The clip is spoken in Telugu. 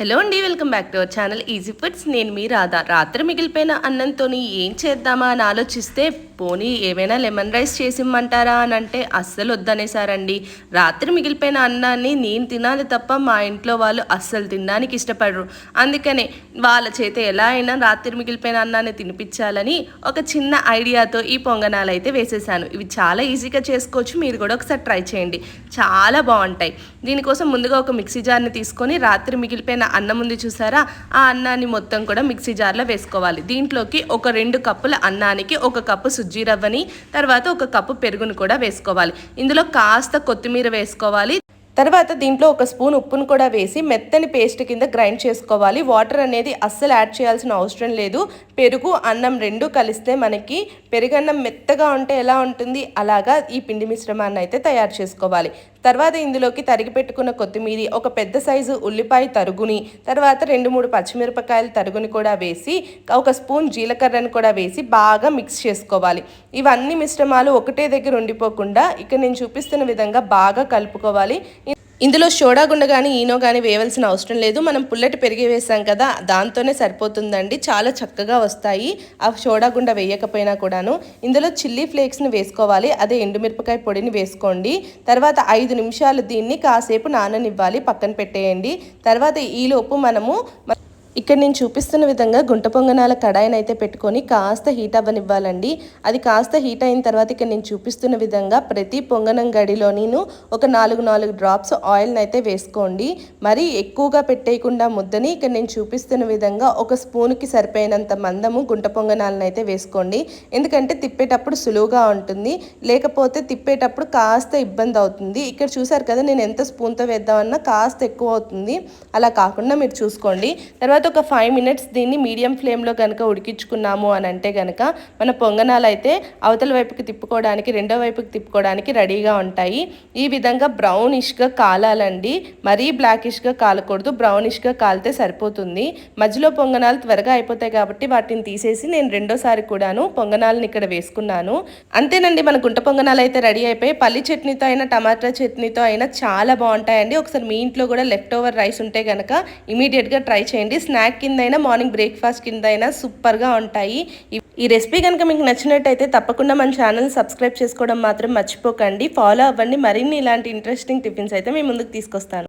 హలో అండి welcome back to our channel easy foods నేను మీ రాధా. రాత్రి మిగిలిపోయిన అన్నంతో ఏం చేద్దామా అని ఆలోచిస్తే పోనీ ఏమైనా లెమన్ రైస్ చేసిమ్మంటారా అని అంటే అస్సలు వద్దనేసారండి రాత్రి మిగిలిపోయిన అన్నాన్ని నేను తినాలి తప్ప మా ఇంట్లో వాళ్ళు అస్సలు తినడానికి ఇష్టపడరు. అందుకనే వాళ్ళ చేత ఎలా అయినా రాత్రి మిగిలిపోయిన అన్నాన్ని తినిపించాలని ఒక చిన్న ఐడియాతో ఈ పొంగనాలు అయితే వేసేసాను ఇవి చాలా ఈజీగా చేసుకోవచ్చు. మీరు కూడా ఒకసారి ట్రై చేయండి. చాలా బాగుంటాయి. దీనికోసం ముందుగా ఒక మిక్సీ జార్ని తీసుకొని రాత్రి మిగిలిపోయిన అన్నం ఉంది చూసారా? ఆ అన్నాన్ని మొత్తం కూడా మిక్సీ జార్లో వేసుకోవాలి. దీంట్లోకి ఒక రెండు కప్పుల అన్నానికి ఒక కప్పు సుజ్జీ రవ్వని తర్వాత ఒక కప్పు పెరుగును కూడా వేసుకోవాలి. ఇందులో కాస్త కొత్తిమీర వేసుకోవాలి. తర్వాత దీంట్లో ఒక స్పూన్ ఉప్పును కూడా వేసి మెత్తని పేస్ట్ కింద గ్రైండ్ చేసుకోవాలి. వాటర్ అనేది అస్సలు యాడ్ చేయాల్సిన అవసరం లేదు. పెరుగు అన్నం రెండు కలిస్తే మనకి పెరుగన్నం మెత్తగా ఉంటే ఎలా ఉంటుంది? అలాగా ఈ పిండి మిశ్రమాన్ని అయితే తయారు చేసుకోవాలి. తర్వాత ఇందులోకి తరిగి పెట్టుకున్న కొత్తిమీర ఒక పెద్ద సైజు ఉల్లిపాయ తరుగుని తర్వాత రెండు మూడు పచ్చిమిరపకాయల తరుగుని కూడా వేసి ఒక స్పూన్ జీలకర్రను కూడా వేసి బాగా మిక్స్ చేసుకోవాలి. ఇవన్నీ మిశ్రమాలు ఒకటే దగ్గర ఉండిపోకుండా ఇక్కడ నేను చూపిస్తున్న విధంగా బాగా కలుపుకోవాలి. ఇందులో సోడా గుండ కానీ ఈనో కానీ వేయవలసిన అవసరం లేదు. మనం పుల్లటి పెరిగి వేసాం కదా దాంతోనే సరిపోతుందండి. చాలా చక్కగా వస్తాయి. ఆ సోడా గుండ వేయకపోయినా కూడాను. ఇందులో చిల్లీ ఫ్లేక్స్ని వేసుకోవాలి. అదే ఎండుమిరపకాయ పొడిని వేసుకోండి. తర్వాత ఐదు నిమిషాలు దీన్ని కాసేపు నాననివ్వాలి పక్కన పెట్టేయండి. తర్వాత ఈలోపు మనము ఇక్కడ నేను చూపిస్తున్న విధంగా గుంట పొంగనాల కడాయిని అయితే పెట్టుకొని కాస్త హీట్ అవ్వనివ్వాలండి. అది కాస్త హీట్ అయిన తర్వాత ఇక్కడ నేను చూపిస్తున్న విధంగా ప్రతి పొంగనం గడిలోనూ ఒక నాలుగు నాలుగు డ్రాప్స్ ఆయిల్ని అయితే వేసుకోండి. మరి ఎక్కువగా పెట్టేయకుండా ముద్దని ఇక్కడ నేను చూపిస్తున్న విధంగా ఒక స్పూన్కి సరిపోయినంత మందము గుంట పొంగనాలను అయితే వేసుకోండి. ఎందుకంటే తిప్పేటప్పుడు సులువుగా ఉంటుంది. లేకపోతే తిప్పేటప్పుడు కాస్త ఇబ్బంది అవుతుంది. ఇక్కడ చూసారు కదా నేను ఎంత స్పూన్తో వేద్దామన్నా కాస్త ఎక్కువ అవుతుంది. అలా కాకుండా మీరు చూసుకోండి. తర్వాత తర్వాత ఒక ఫైవ్ మినిట్స్ దీన్ని మీడియం ఫ్లేమ్లో కనుక ఉడికించుకున్నాము అని అంటే కనుక మన పొంగనాలు అయితే అవతల వైపుకి తిప్పుకోవడానికి రెండో వైపుకి తిప్పుకోవడానికి రెడీగా ఉంటాయి. ఈ విధంగా బ్రౌనిష్గా కాలాలండి. మరీ బ్లాకిష్గా కాలకూడదు. బ్రౌనిష్గా కాలితే సరిపోతుంది. మధ్యలో పొంగనాలు త్వరగా అయిపోతాయి కాబట్టి వాటిని తీసేసి నేను రెండోసారి కూడాను పొంగనాలను ఇక్కడ వేసుకున్నాను. అంతేనండి మన గుంట పొంగనాలు అయితే రెడీ అయిపోయి పల్లి చట్నీతో అయినా టమాటా చట్నీతో అయినా చాలా బాగుంటాయండి. ఒకసారి మీ ఇంట్లో కూడా లెఫ్ట్ ఓవర్ రైస్ ఉంటే కనుక ఇమీడియట్గా ట్రై చేయండి. స్నాక్ కింద అయినా మార్నింగ్ బ్రేక్ఫాస్ట్ కింద అయినా సూపర్గా ఉంటాయి. ఈ రెసిపీ కనుక మీకు నచ్చినట్టయితే తప్పకుండా మన ఛానల్ సబ్స్క్రైబ్ చేసుకోవడం మాత్రం మర్చిపోకండి. ఫాలో అవ్వండి. మరిన్ని ఇలాంటి ఇంట్రెస్టింగ్ టిఫిన్స్ అయితే మీ ముందుకు తీసుకొస్తాను.